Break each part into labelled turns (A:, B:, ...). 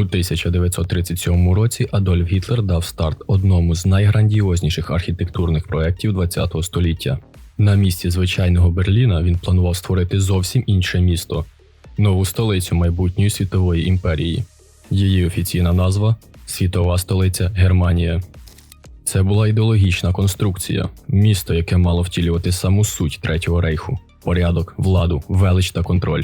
A: У 1937 році Адольф Гітлер дав старт одному з найграндіозніших архітектурних проєктів ХХ століття. На місці звичайного Берліна він планував створити зовсім інше місто нову столицю майбутньої світової імперії. Її офіційна назва Світова столиця Германія. Це була ідеологічна конструкція, місто, яке мало втілювати саму суть Третього рейху порядок, владу, велич та контроль.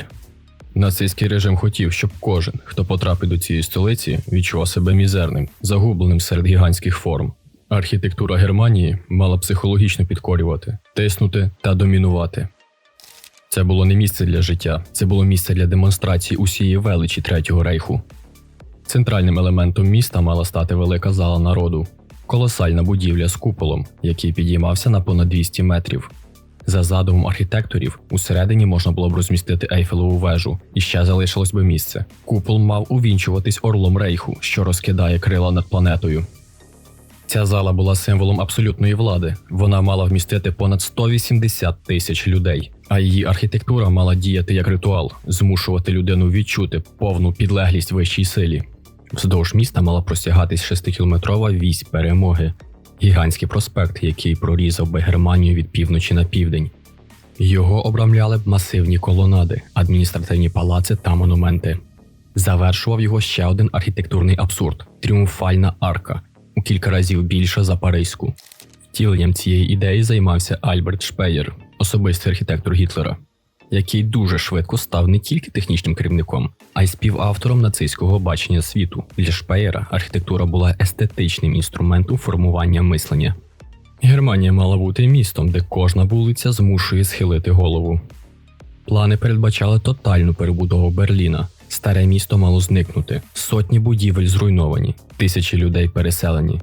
A: Нацистський режим хотів, щоб кожен, хто потрапив до цієї столиці, відчував себе мізерним, загубленим серед гігантських форм. Архітектура Германії мала психологічно підкорювати, тиснути та домінувати. Це було не місце для життя, це було місце для демонстрації усієї величі Третього рейху. Центральним елементом міста мала стати велика зала народу, колосальна будівля з куполом, який підіймався на понад 200 метрів. За задумом архітекторів, усередині можна було б розмістити Ейфелеву вежу, і ще залишилось би місце. Купол мав увінчуватись орлом рейху, що розкидає крила над планетою. Ця зала була символом абсолютної влади. Вона мала вмістити понад 180 тисяч людей, а її архітектура мала діяти як ритуал, змушувати людину відчути повну підлеглість вищій силі. Вздовж міста мала простягатись 6-кілометрова вісь перемоги, гігантський проспект, який прорізав би Германію від півночі на південь. Його обрамляли б масивні колонади, адміністративні палаци та монументи. Завершував його ще один архітектурний абсурд тріумфальна арка, у кілька разів більша за Паризьку. Втіленням цієї ідеї займався Альберт Шпеєр, особистий архітектор Гітлера, який дуже швидко став не тільки технічним керівником, а й співавтором нацистського бачення світу. Для Шпеєра архітектура була естетичним інструментом формування мислення. Германія мала бути містом, де кожна вулиця змушує схилити голову. Плани передбачали тотальну перебудову Берліна. Старе місто мало зникнути, сотні будівель зруйновані, тисячі людей переселені.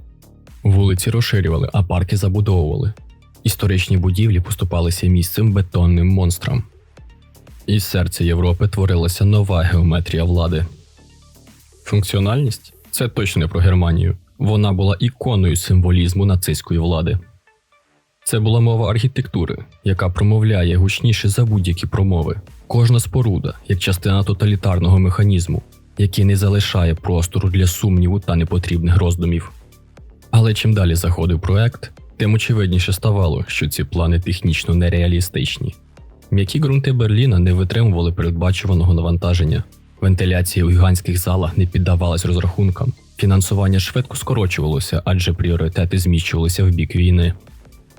A: Вулиці розширювали, а парки забудовували. Історичні будівлі поступалися місцем бетонним монстрам. Із серця Європи творилася нова геометрія влади. Функціональність це точно не про Германію. Вона була іконою символізму нацистської влади. Це була мова архітектури, яка промовляє гучніше за будь-які промови. Кожна споруда як частина тоталітарного механізму, який не залишає простору для сумніву та непотрібних роздумів. Але чим далі заходив проект, тим очевидніше ставало, що ці плани технічно нереалістичні. М'які ґрунти Берліна не витримували передбачуваного навантаження. Вентиляція у гігантських залах не піддавалась розрахункам. Фінансування швидко скорочувалося, адже пріоритети зміщувалися в бік війни.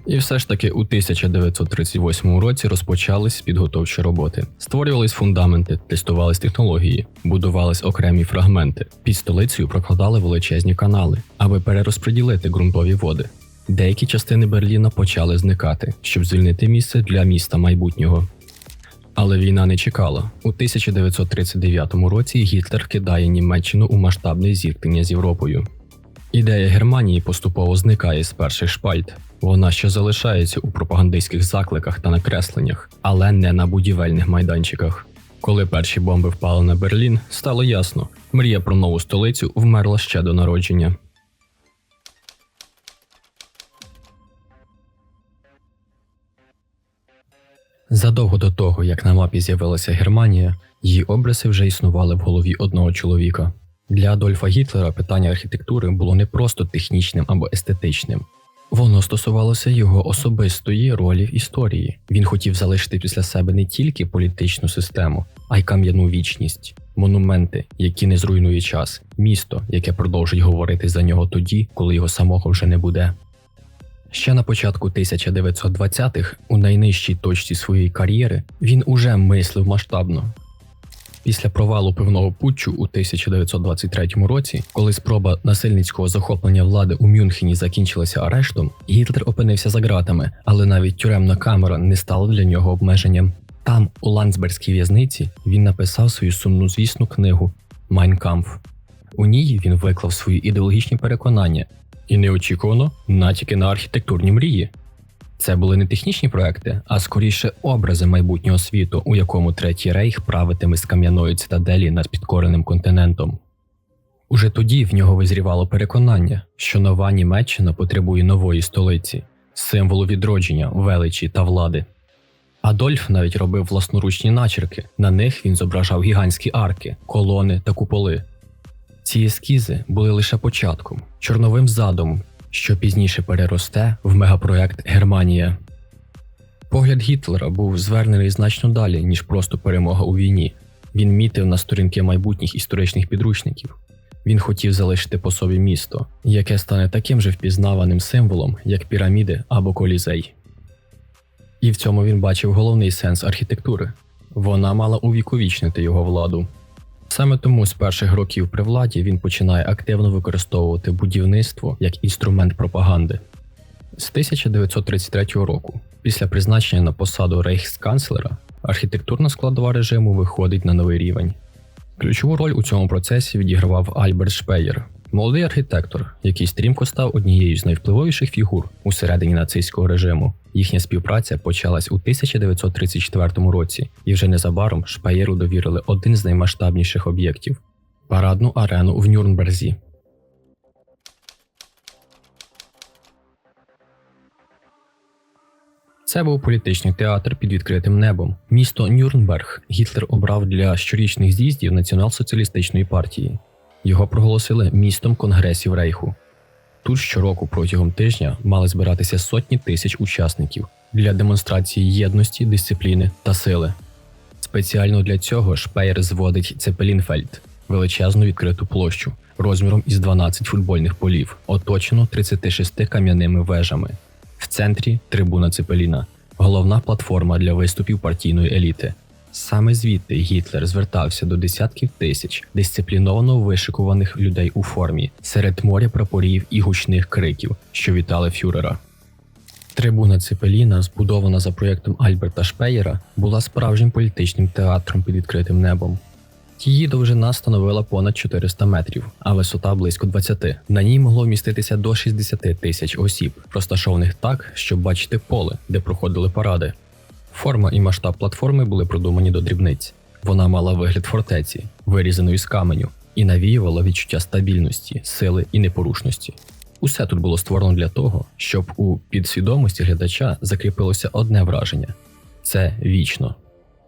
A: І все ж таки у 1938 році розпочались підготовчі роботи. Створювались фундаменти, тестувались технології, будувались окремі фрагменти. Під столицею прокладали величезні канали, аби перерозподілити ґрунтові води. Деякі частини Берліна почали зникати, щоб звільнити місце для міста майбутнього. Але війна не чекала. У 1939 році Гітлер кидає Німеччину у масштабне зіткнення з Європою. Ідея Германії поступово зникає з перших шпальт. Вона ще залишається у пропагандистських закликах та накресленнях, але не на будівельних майданчиках. Коли перші бомби впали на Берлін, стало ясно, мрія про нову столицю вмерла ще до народження. Задовго до того, як на мапі з'явилася Германія, її обриси вже існували в голові одного чоловіка. Для Адольфа Гітлера питання архітектури було не просто технічним або естетичним. Воно стосувалося його особистої ролі в історії. Він хотів залишити після себе не тільки політичну систему, а й кам'яну вічність, монументи, які не зруйнує час, місто, яке продовжить говорити за нього тоді, коли його самого вже не буде. Ще на початку 1920-х, у найнижчій точці своєї кар'єри, він уже мислив масштабно. Після провалу пивного путчу у 1923 році, коли спроба насильницького захоплення влади у Мюнхені закінчилася арештом, Гітлер опинився за ґратами, але навіть тюремна камера не стала для нього обмеженням. Там, у Ландсбергській в'язниці, він написав свою сумнозвісну книгу Майнкамф. У ній він виклав свої ідеологічні переконання і неочікувано натяки на архітектурні мрії. Це були не технічні проекти, а скоріше образи майбутнього світу, у якому третій рейх правитиме з кам'яної цитаделі над підкореним континентом. Уже тоді в нього визрівало переконання, що нова Німеччина потребує нової столиці, символу відродження, величі та влади. Адольф навіть робив власноручні начерки, на них він зображав гігантські арки, колони та куполи. Ці ескізи були лише початком, чорновим задумом, що пізніше переросте в мегапроект Германія. Погляд Гітлера був звернений значно далі, ніж просто перемога у війні. Він мітив на сторінки майбутніх історичних підручників. Він хотів залишити по собі місто, яке стане таким же впізнаваним символом, як піраміди або колізей. І в цьому він бачив головний сенс архітектури вона мала увіковічнити його владу. Саме тому з перших років при владі він починає активно використовувати будівництво як інструмент пропаганди. З 1933 року, після призначення на посаду рейхсканцлера, архітектурна складова режиму виходить на новий рівень. Ключову роль у цьому процесі відігравав Альберт Шпеєр, молодий архітектор, який стрімко став однією з найвпливовіших фігур у середині нацистського режиму. Їхня співпраця почалась у 1934 році, і вже незабаром Шпеєру довірили один з наймасштабніших об'єктів парадну арену в Нюрнберзі. Це був політичний театр під відкритим небом. Місто Нюрнберг Гітлер обрав для щорічних з'їздів Націонал-соціалістичної партії. Його проголосили містом конгресів Рейху. Тут щороку протягом тижня мали збиратися сотні тисяч учасників для демонстрації єдності, дисципліни та сили. Спеціально для цього Шпеєр зводить Цепелінфельд величезну відкриту площу розміром із 12 футбольних полів, оточену 36 кам'яними вежами. В центрі трибуна Цепеліна, головна платформа для виступів партійної еліти. Саме звідти Гітлер звертався до десятків тисяч дисципліновано вишикуваних людей у формі серед моря прапорів і гучних криків, що вітали фюрера. Трибуна Цепеліна, збудована за проєктом Альберта Шпеєра, була справжнім політичним театром під відкритим небом. Її довжина становила понад 400 метрів, а висота близько 20. На ній могло вміститися до 60 тисяч осіб, розташованих так, щоб бачити поле, де проходили паради. Форма і масштаб платформи були продумані до дрібниць. Вона мала вигляд фортеці, вирізаної з каменю, і навіювала відчуття стабільності, сили і непорушності. Усе тут було створено для того, щоб у підсвідомості глядача закріпилося одне враження це вічно.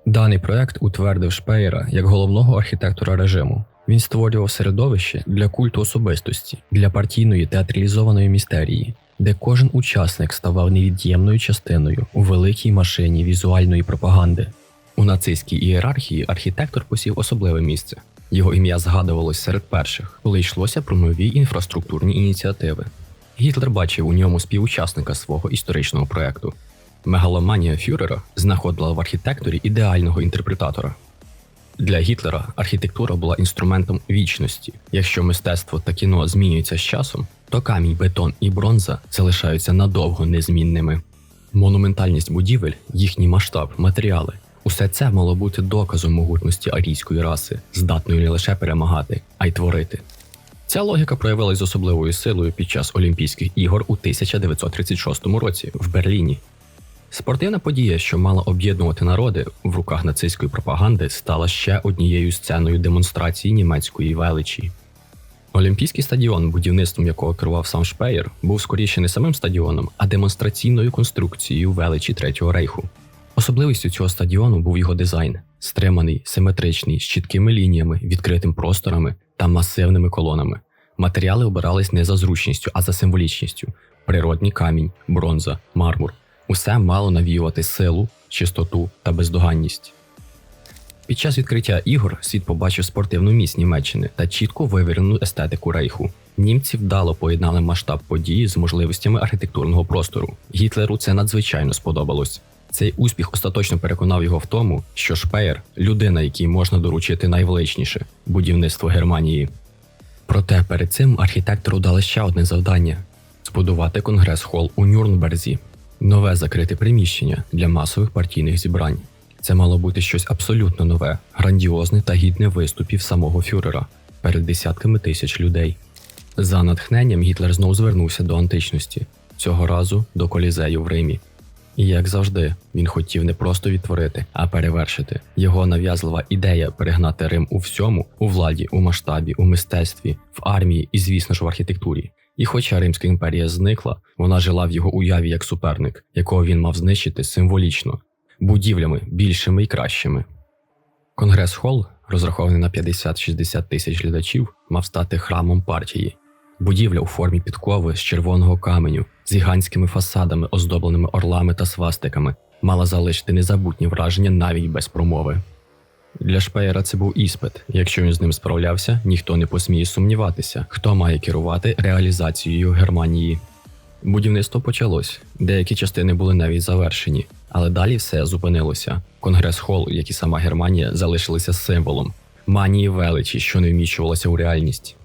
A: Даний проект утвердив Шпеєра як головного архітектора режиму. Він створював середовище для культу особистості, для партійної театралізованої містерії, де кожен учасник ставав невід'ємною частиною у великій машині візуальної пропаганди. У нацистській ієрархії архітектор посів особливе місце. Його ім'я згадувалось серед перших, коли йшлося про нові інфраструктурні ініціативи. Гітлер бачив у ньому співучасника свого історичного проекту. Мегаломанія Фюрера знаходила в архітекторі ідеального інтерпретатора. Для Гітлера архітектура була інструментом вічності. Якщо мистецтво та кіно змінюються з часом, то камінь, бетон і бронза залишаються надовго незмінними. Монументальність будівель, їхній масштаб, матеріали усе це мало бути доказом могутності арійської раси, здатної не лише перемагати, а й творити. Ця логіка проявилась з особливою силою під час Олімпійських ігор у 1936 році в Берліні. Спортивна подія, що мала об'єднувати народи в руках нацистської пропаганди, стала ще однією сценою демонстрації німецької величі. Олімпійський стадіон, будівництвом якого керував сам Шпеєр, був скоріше не самим стадіоном, а демонстраційною конструкцією величі Третього рейху. Особливістю цього стадіону був його дизайн: стриманий, симетричний, з чіткими лініями, відкритим просторами та масивними колонами. Матеріали обирались не за зручністю, а за символічністю: природній камінь, бронза, мармур. Усе мало навіювати силу, чистоту та бездоганність. Під час відкриття ігор світ побачив спортивну міць Німеччини та чітко вивірену естетику рейху. Німці вдало поєднали масштаб події з можливостями архітектурного простору. Гітлеру це надзвичайно сподобалось. Цей успіх остаточно переконав його в тому, що Шпеєр людина, якій можна доручити найвеличніше будівництво Германії. Проте перед цим архітектору дали ще одне завдання збудувати конгрес-хол у Нюрнберзі, нове закрите приміщення для масових партійних зібрань. Це мало бути щось абсолютно нове, грандіозне та гідне виступів самого фюрера перед десятками тисяч людей. За натхненням Гітлер знов звернувся до античності, цього разу до колізею в Римі. І як завжди, він хотів не просто відтворити, а перевершити. Його нав'язлива ідея перегнати Рим у всьому, у владі, у масштабі, у мистецтві, в армії і, звісно ж, в архітектурі. І хоча Римська імперія зникла, вона жила в його уяві як суперник, якого він мав знищити символічно, будівлями більшими і кращими. Конгрес Холл розрахований на 50-60 тисяч глядачів, мав стати храмом партії. Будівля у формі підкови з червоного каменю, з гігантськими фасадами, оздобленими орлами та свастиками, мала залишити незабутні враження навіть без промови. Для Шпеєра це був іспит. Якщо він з ним справлявся, ніхто не посміє сумніватися, хто має керувати реалізацією Германії. Будівництво почалось, деякі частини були навіть завершені, але далі все зупинилося. Конгрес Холл, як і сама Германія, залишилися символом манії величі, що не вміщувалося у реальність.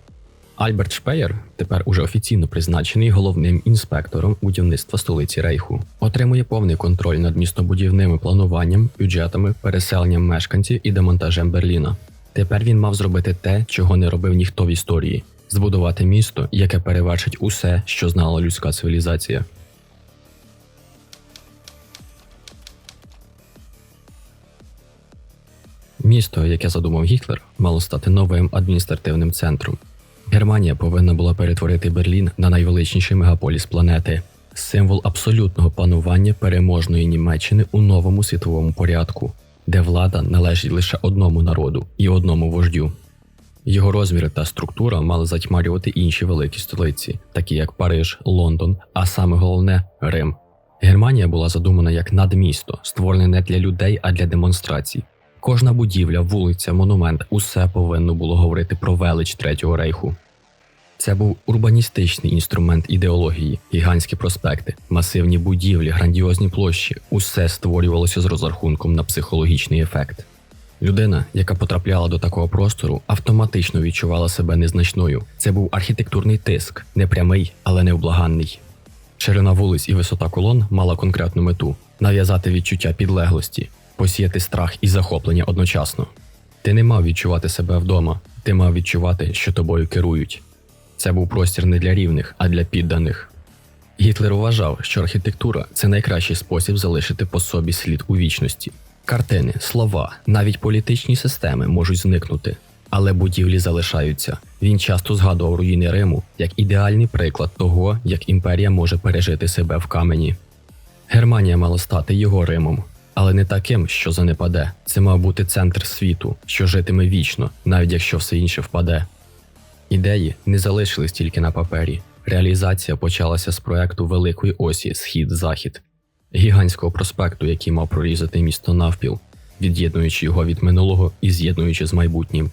A: Альберт Шпеєр, тепер уже офіційно призначений головним інспектором будівництва столиці Рейху, отримує повний контроль над містобудівним плануванням, бюджетами, переселенням мешканців і демонтажем Берліна. Тепер він мав зробити те, чого не робив ніхто в історії збудувати місто, яке перевершить усе, що знала людська цивілізація. Місто, яке задумав Гітлер, мало стати новим адміністративним центром. Германія повинна була перетворити Берлін на найвеличніший мегаполіс планети, символ абсолютного панування переможної Німеччини у новому світовому порядку, де влада належить лише одному народу і одному вождю. Його розміри та структура мали затьмарювати інші великі столиці, такі як Париж, Лондон, а саме головне Рим. Германія була задумана як надмісто, створене не для людей, а для демонстрацій. Кожна будівля, вулиця, монумент усе повинно було говорити про велич Третього рейху. Це був урбаністичний інструмент ідеології, гігантські проспекти, масивні будівлі, грандіозні площі усе створювалося з розрахунком на психологічний ефект. Людина, яка потрапляла до такого простору, автоматично відчувала себе незначною. Це був архітектурний тиск, не прямий, але невблаганний. Ширина вулиць і висота колон мала конкретну мету нав'язати відчуття підлеглості, посіяти страх і захоплення одночасно. Ти не мав відчувати себе вдома, ти мав відчувати, що тобою керують. Це був простір не для рівних, а для підданих. Гітлер вважав, що архітектура це найкращий спосіб залишити по собі слід у вічності. Картини, слова, навіть політичні системи можуть зникнути, але будівлі залишаються. Він часто згадував руїни Риму як ідеальний приклад того, як імперія може пережити себе в камені. Германія мала стати його Римом, але не таким, що занепаде. Це мав бути центр світу, що житиме вічно, навіть якщо все інше впаде. Ідеї не залишились тільки на папері. Реалізація почалася з проекту Великої осі Схід-Захід, гігантського проспекту, який мав прорізати місто навпіл, від'єднуючи його від минулого і з'єднуючи з майбутнім.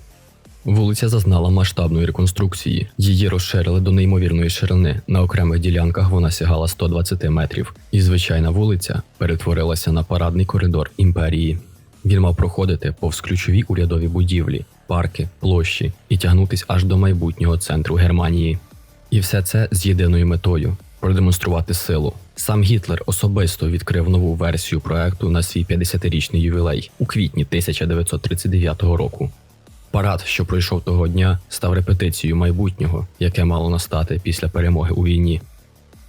A: Вулиця зазнала масштабної реконструкції. Її розширили до неймовірної ширини. На окремих ділянках вона сягала 120 метрів, і звичайна вулиця перетворилася на парадний коридор імперії. Він мав проходити повз ключові урядові будівлі, парки, площі і тягнутись аж до майбутнього центру Германії. І все це з єдиною метою продемонструвати силу. Сам Гітлер особисто відкрив нову версію проекту на свій 50-річний ювілей у квітні 1939 року. Парад, що пройшов того дня, став репетицією майбутнього, яке мало настати після перемоги у війні.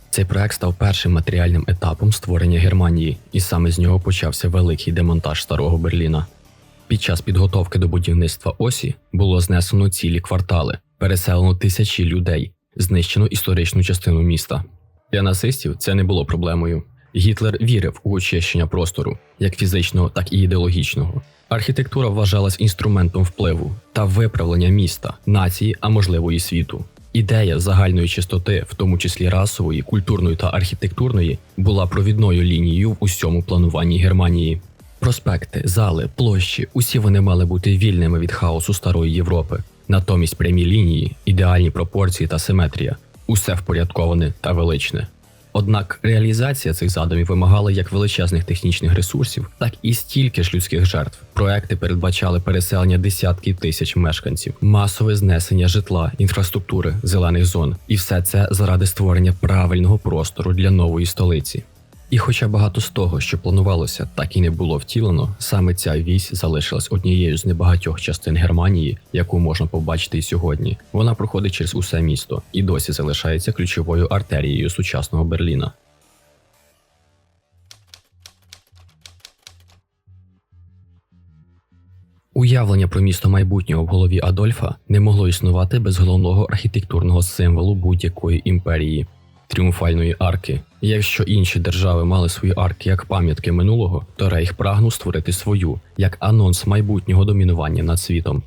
A: Цей проект став першим матеріальним етапом створення Германії, і саме з нього почався великий демонтаж старого Берліна. Під час підготовки до будівництва осі було знесено цілі квартали, переселено тисячі людей, знищено історичну частину міста. Для нацистів це не було проблемою. Гітлер вірив у очищення простору, як фізичного, так і ідеологічного. Архітектура вважалась інструментом впливу та виправлення міста, нації, а можливо і світу. Ідея загальної чистоти, в тому числі расової, культурної та архітектурної, була провідною лінією в усьому плануванні Германії. Проспекти, зали, площі усі вони мали бути вільними від хаосу старої Європи. Натомість прямі лінії, ідеальні пропорції та симетрія усе впорядковане та величне. Однак реалізація цих задумів вимагала як величезних технічних ресурсів, так і стільки ж людських жертв. Проекти передбачали переселення десятків тисяч мешканців, масове знесення житла, інфраструктури, зелених зон, і все це заради створення правильного простору для нової столиці. І хоча багато з того, що планувалося, так і не було втілено, саме ця вісь залишилась однією з небагатьох частин Германії, яку можна побачити і сьогодні. Вона проходить через усе місто і досі залишається ключовою артерією сучасного Берліна. Уявлення про місто майбутнього в голові Адольфа не могло існувати без головного архітектурного символу будь-якої імперії. Тріумфальної арки. Якщо інші держави мали свої арки як пам'ятки минулого, то Рейх прагнув створити свою як анонс майбутнього домінування над світом.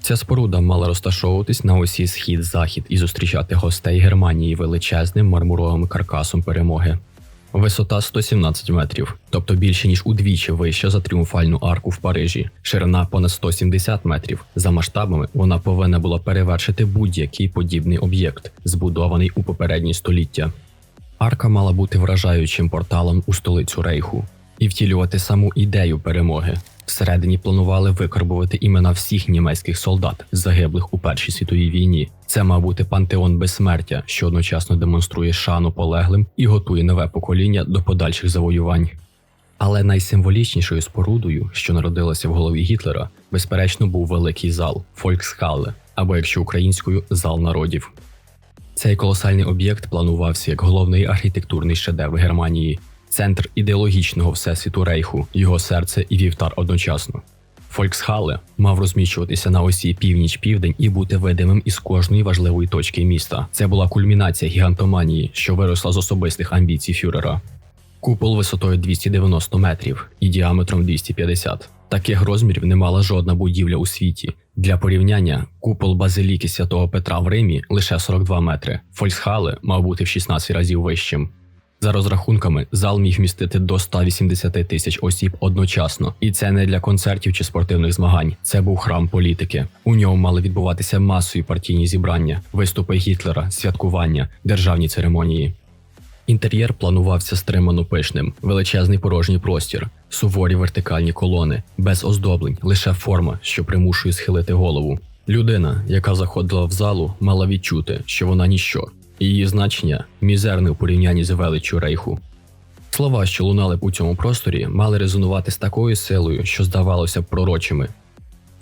A: Ця споруда мала розташовуватись на осі схід-захід і зустрічати гостей Германії величезним мармуровим каркасом перемоги. Висота 117 метрів, тобто більше ніж удвічі вища за тріумфальну арку в Парижі. Ширина понад 170 метрів. За масштабами вона повинна була перевершити будь-який подібний об'єкт, збудований у попередні століття. Арка мала бути вражаючим порталом у столицю Рейху і втілювати саму ідею перемоги. Всередині планували викарбувати імена всіх німецьких солдат, загиблих у Першій світовій війні. Це мав бути пантеон безсмертя, що одночасно демонструє шану полеглим і готує нове покоління до подальших завоювань. Але найсимволічнішою спорудою, що народилася в голові Гітлера, безперечно, був великий зал Фольксхалле, або якщо українською зал народів. Цей колосальний об'єкт планувався як головний архітектурний шедевр Германії, центр ідеологічного всесвіту Рейху, його серце і вівтар одночасно. Фольксхале мав розміщуватися на осі північ-південь і бути видимим із кожної важливої точки міста. Це була кульмінація гігантоманії, що виросла з особистих амбіцій фюрера. Купол висотою 290 метрів і діаметром 250. Таких розмірів не мала жодна будівля у світі. Для порівняння, купол базиліки святого Петра в Римі лише 42 метри. Фольксхале мав бути в 16 разів вищим. За розрахунками, зал міг вмістити до 180 тисяч осіб одночасно, і це не для концертів чи спортивних змагань. Це був храм політики. У ньому мали відбуватися масові партійні зібрання, виступи Гітлера, святкування, державні церемонії. Інтер'єр планувався стримано пишним, величезний порожній простір, суворі вертикальні колони, без оздоблень, лише форма, що примушує схилити голову. Людина, яка заходила в залу, мала відчути, що вона ніщо, її значення мізерне у порівнянні з величчю рейху. Слова, що лунали у цьому просторі, мали резонувати з такою силою, що здавалося б пророчими.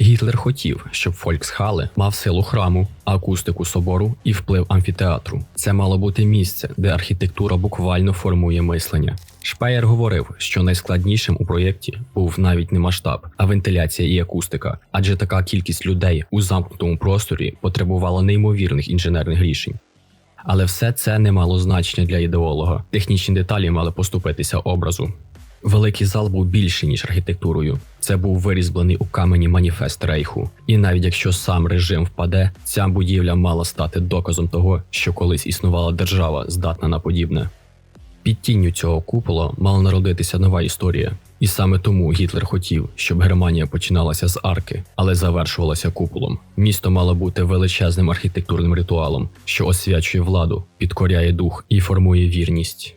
A: Гітлер хотів, щоб Фольксхале мав силу храму, акустику собору і вплив амфітеатру. Це мало бути місце, де архітектура буквально формує мислення. Шпеєр говорив, що найскладнішим у проєкті був навіть не масштаб, а вентиляція і акустика, адже така кількість людей у замкнутому просторі потребувала неймовірних інженерних рішень. Але все це не мало значення для ідеолога. Технічні деталі мали поступитися образу. Великий зал був більше, ніж архітектурою. Це був вирізблений у камені маніфест Рейху. І навіть якщо сам режим впаде, ця будівля мала стати доказом того, що колись існувала держава, здатна на подібне. Під тінню цього купола мала народитися нова історія. І саме тому Гітлер хотів, щоб Германія починалася з арки, але завершувалася куполом. Місто мало бути величезним архітектурним ритуалом, що освячує владу, підкоряє дух і формує вірність.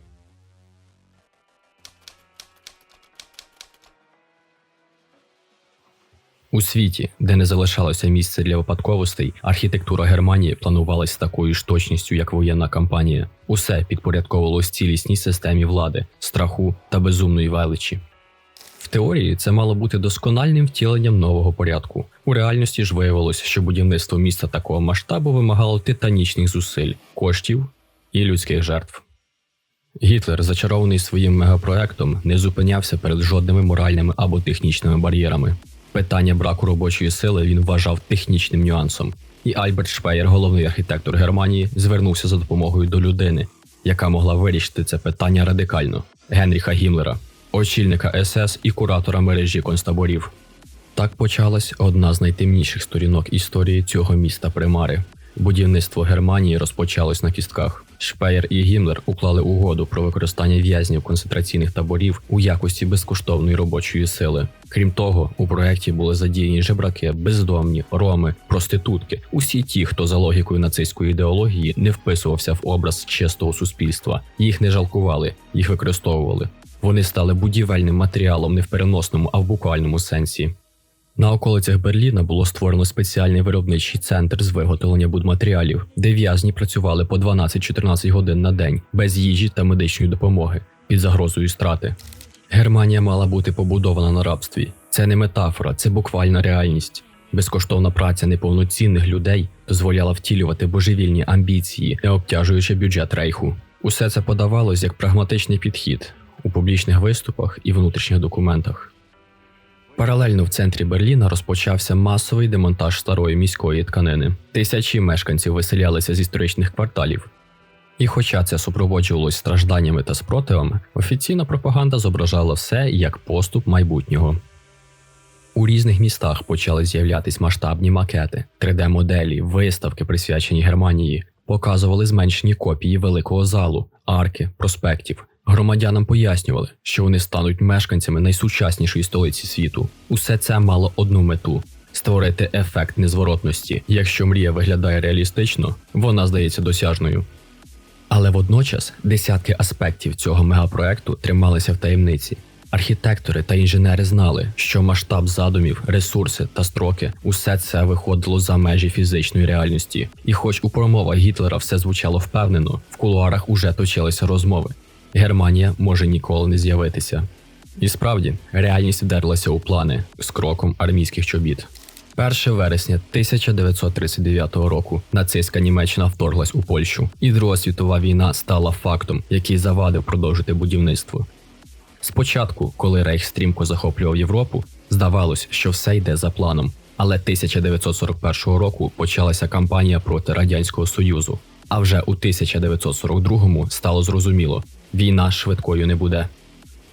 A: У світі, де не залишалося місця для випадковостей, архітектура Германії планувалась з такою ж точністю, як воєнна кампанія. Усе підпорядковувалось цілісній системі влади, страху та безумної величі. Теорії це мало бути доскональним втіленням нового порядку. У реальності ж виявилось, що будівництво міста такого масштабу вимагало титанічних зусиль, коштів і людських жертв. Гітлер, зачарований своїм мегапроектом, не зупинявся перед жодними моральними або технічними бар'єрами. Питання браку робочої сили він вважав технічним нюансом. І Альберт Шпеєр, головний архітектор Германії, звернувся за допомогою до людини, яка могла вирішити це питання радикально Генріха Гімлера, очільника СС і куратора мережі концтаборів. Так почалась одна з найтемніших сторінок історії цього міста Примари. Будівництво Германії розпочалось на кістках. Шпеєр і Гімлер уклали угоду про використання в'язнів концентраційних таборів у якості безкоштовної робочої сили. Крім того, у проєкті були задіяні жебраки, бездомні, роми, проститутки, усі ті, хто за логікою нацистської ідеології не вписувався в образ чистого суспільства. Їх не жалкували, їх використовували. Вони стали будівельним матеріалом не в переносному, а в буквальному сенсі. На околицях Берліна було створено спеціальний виробничий центр з виготовлення будматеріалів, де в'язні працювали по 12-14 годин на день без їжі та медичної допомоги під загрозою страти. Германія мала бути побудована на рабстві. Це не метафора, це буквальна реальність. Безкоштовна праця неповноцінних людей дозволяла втілювати божевільні амбіції, не обтяжуючи бюджет рейху. Усе це подавалось як прагматичний підхід у публічних виступах і внутрішніх документах. Паралельно в центрі Берліна розпочався масовий демонтаж старої міської тканини. Тисячі мешканців виселялися з історичних кварталів. І хоча це супроводжувалось стражданнями та спротивами, офіційна пропаганда зображала все як поступ майбутнього. У різних містах почали з'являтись масштабні макети, 3D-моделі, виставки, присвячені Германії, показували зменшені копії великого залу, арки, проспектів. Громадянам пояснювали, що вони стануть мешканцями найсучаснішої столиці світу. Усе це мало одну мету створити ефект незворотності. Якщо мрія виглядає реалістично, вона здається досяжною. Але водночас десятки аспектів цього мегапроекту трималися в таємниці. Архітектори та інженери знали, що масштаб задумів, ресурси та строки усе це виходило за межі фізичної реальності. І хоч у промовах Гітлера все звучало впевнено, в кулуарах уже точилися розмови. Германія може ніколи не з'явитися. І справді, реальність вдерлася у плани з кроком армійських чобіт. 1 вересня 1939 року нацистська Німеччина вторглась у Польщу, і Друга світова війна стала фактом, який завадив продовжити будівництво. Спочатку, коли Рейх стрімко захоплював Європу, здавалось, що все йде за планом. Але 1941 року почалася кампанія проти Радянського Союзу. А вже у 1942-му стало зрозуміло, війна швидкою не буде.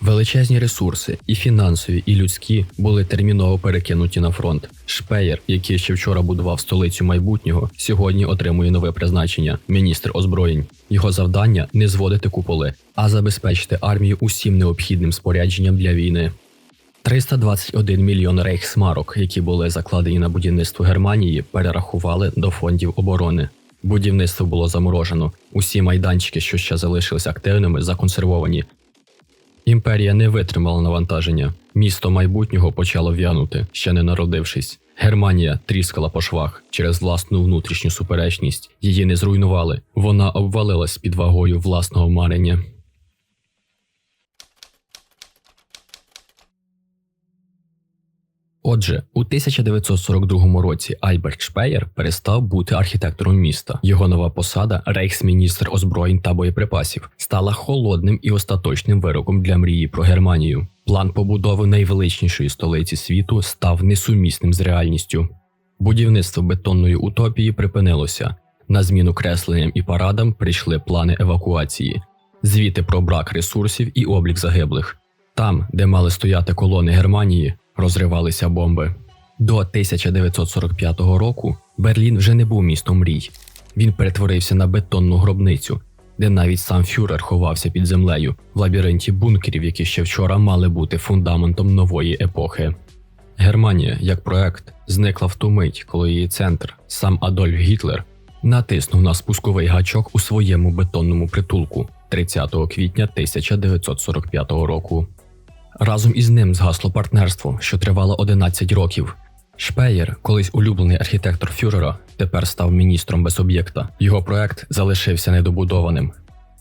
A: Величезні ресурси, і фінансові, і людські, були терміново перекинуті на фронт. Шпеєр, який ще вчора будував столицю майбутнього, сьогодні отримує нове призначення міністр озброєнь. Його завдання не зводити куполи, а забезпечити армію усім необхідним спорядженням для війни. 321 мільйон рейхсмарок, які були закладені на будівництво Германії, перерахували до фондів оборони. Будівництво було заморожено. Усі майданчики, що ще залишилися активними, законсервовані. Імперія не витримала навантаження. Місто майбутнього почало в'янути, ще не народившись. Германія тріскала по швах через власну внутрішню суперечність. Її не зруйнували. Вона обвалилась під вагою власного марення. Отже, у 1942 році Альберт Шпеєр перестав бути архітектором міста. Його нова посада, рейхсміністр озброєнь та боєприпасів, стала холодним і остаточним вироком для мрії про Германію. План побудови найвеличнішої столиці світу став несумісним з реальністю. Будівництво бетонної утопії припинилося. На зміну кресленням і парадам прийшли плани евакуації, звіти про брак ресурсів і облік загиблих. Там, де мали стояти колони Германії, розривалися бомби. До 1945 року Берлін вже не був містом мрій. Він перетворився на бетонну гробницю, де навіть сам фюрер ховався під землею в лабіринті бункерів, які ще вчора мали бути фундаментом нової епохи. Германія, як проект, зникла в ту мить, коли її центр, сам Адольф Гітлер, натиснув на спусковий гачок у своєму бетонному притулку 30 квітня 1945 року. Разом із ним згасло партнерство, що тривало 11 років. Шпеєр, колись улюблений архітектор Фюрера, тепер став міністром без об'єкта. Його проект залишився недобудованим.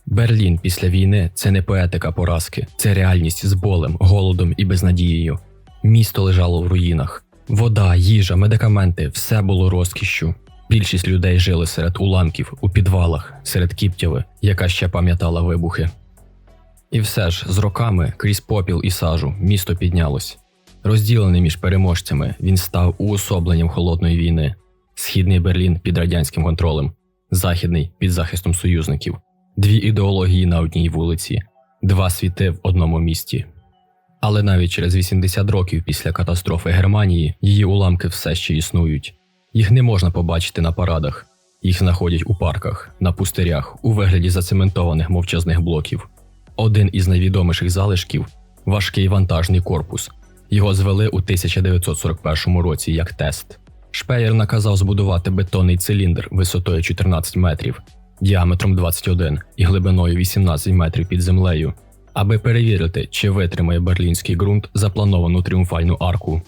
A: Берлін після війни це не поетика поразки, це реальність з болем, голодом і безнадією. Місто лежало в руїнах. Вода, їжа, медикаменти все було розкішшю. Більшість людей жили серед уламків, у підвалах, серед кіптяви, яка ще пам'ятала вибухи. І все ж, з роками, крізь попіл і сажу, місто піднялось. Розділений між переможцями, він став уособленням холодної війни. Східний Берлін під радянським контролем, західний під захистом союзників, дві ідеології на одній вулиці, два світи в одному місті. Але навіть через 80 років після катастрофи Германії її уламки все ще існують. Їх не можна побачити на парадах, їх знаходять у парках, на пустирях, у вигляді зацементованих мовчазних блоків. Один із найвідоміших залишків важкий вантажний корпус. Його звели у 1941 році як тест. Шпеєр наказав збудувати бетонний циліндр висотою 14 метрів, діаметром 21 і глибиною 18 метрів під землею, аби перевірити, чи витримає берлінський ґрунт заплановану тріумфальну арку.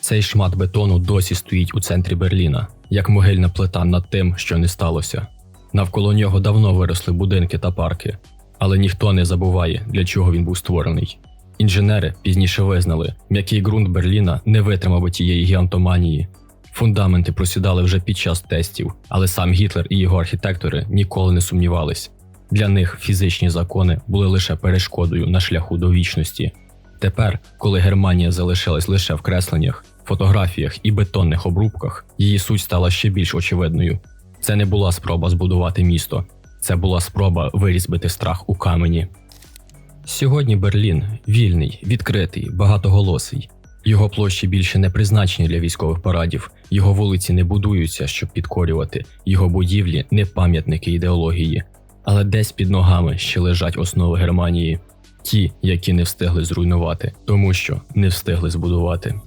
A: Цей шмат бетону досі стоїть у центрі Берліна, як могильна плита над тим, що не сталося. Навколо нього давно виросли будинки та парки, але ніхто не забуває, для чого він був створений. Інженери пізніше визнали, м'який ґрунт Берліна не витримав би тієї гіантоманії. Фундаменти просідали вже під час тестів, але сам Гітлер і його архітектори ніколи не сумнівались. Для них фізичні закони були лише перешкодою на шляху до вічності. Тепер, коли Германія залишилась лише в кресленнях, фотографіях і бетонних обрубках, її суть стала ще більш очевидною. Це не була спроба збудувати місто, Це була спроба вирізбити страх у камені. Сьогодні Берлін вільний, відкритий, багатоголосий. Його площі більше не призначені для військових парадів, його вулиці не будуються, щоб підкорювати, його будівлі не пам'ятники ідеології. Але десь під ногами ще лежать основи Германії, ті, які не встигли зруйнувати, тому що не встигли збудувати.